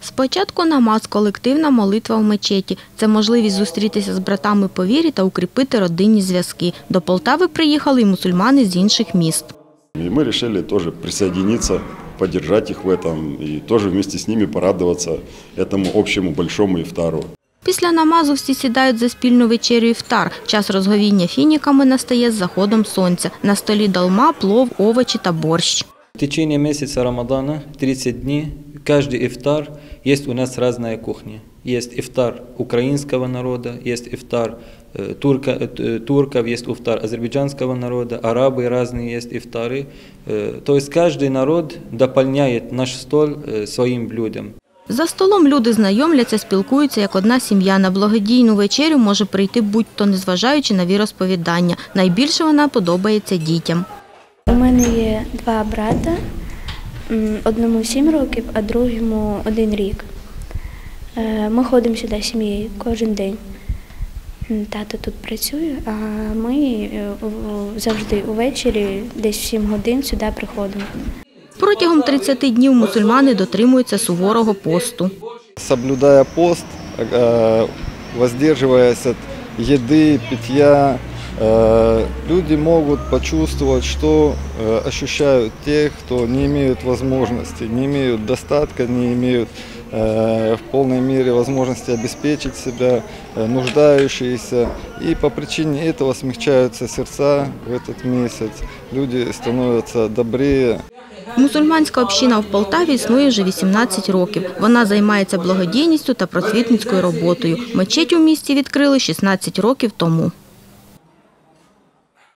Спочатку намаз – колективна молитва в мечеті. Це можливість зустрітися з братами по вірі та укріпити родинні зв'язки. До Полтави приїхали й мусульмани з інших міст. И мы решили тоже присоединиться, поддержать их в этом и тоже вместе с ними порадоваться этому общему большому ифтару. Після намазу всі сідають за спільну вечерю іфтар. Час розговіння фініками настає з заходом сонця. На столі долма, плов, овочі та борщ. В течение месяца Рамадана, 30 дней, каждый ифтар, есть у нас разная кухня. Есть ифтар украинского народа, есть ифтар э, турка, э, турков, есть ифтар азербайджанского народа, арабы разные есть ифтары. Э, То есть каждый народ дополняет наш стол э, своим блюдом. За столом люди знайомляться, спілкуються як одна сім'я. На благодійну вечерю може прийти будь-хто, незважаючи на віросповідання. Найбільше вона подобається дітям. У мене є два брата, м, одному сім років, а другому один рік. Е, Ми ходимо сюди сім'єю кожен день. М, Тато тут працює, а ми е, у- завжди увечері, десь в 7 годин сюди приходимо. Протягом 30 днів мусульмани дотримуються суворого посту. соблюдая пост, э, воздерживаясь от еды, питья, э, люди могут почувствовать, что э, ощущают те, кто не имеют возможности, не имеют достатка, не имеют э, в полной мере возможности обеспечить себя, э, нуждающиеся. И по причине этого смягчаются сердца в этот месяц. Люди становятся добрее, Мусульманська община в Полтаві існує вже 18 років. Вона займається благодійністю та просвітницькою роботою. Мечеть у місті відкрили 16 років тому.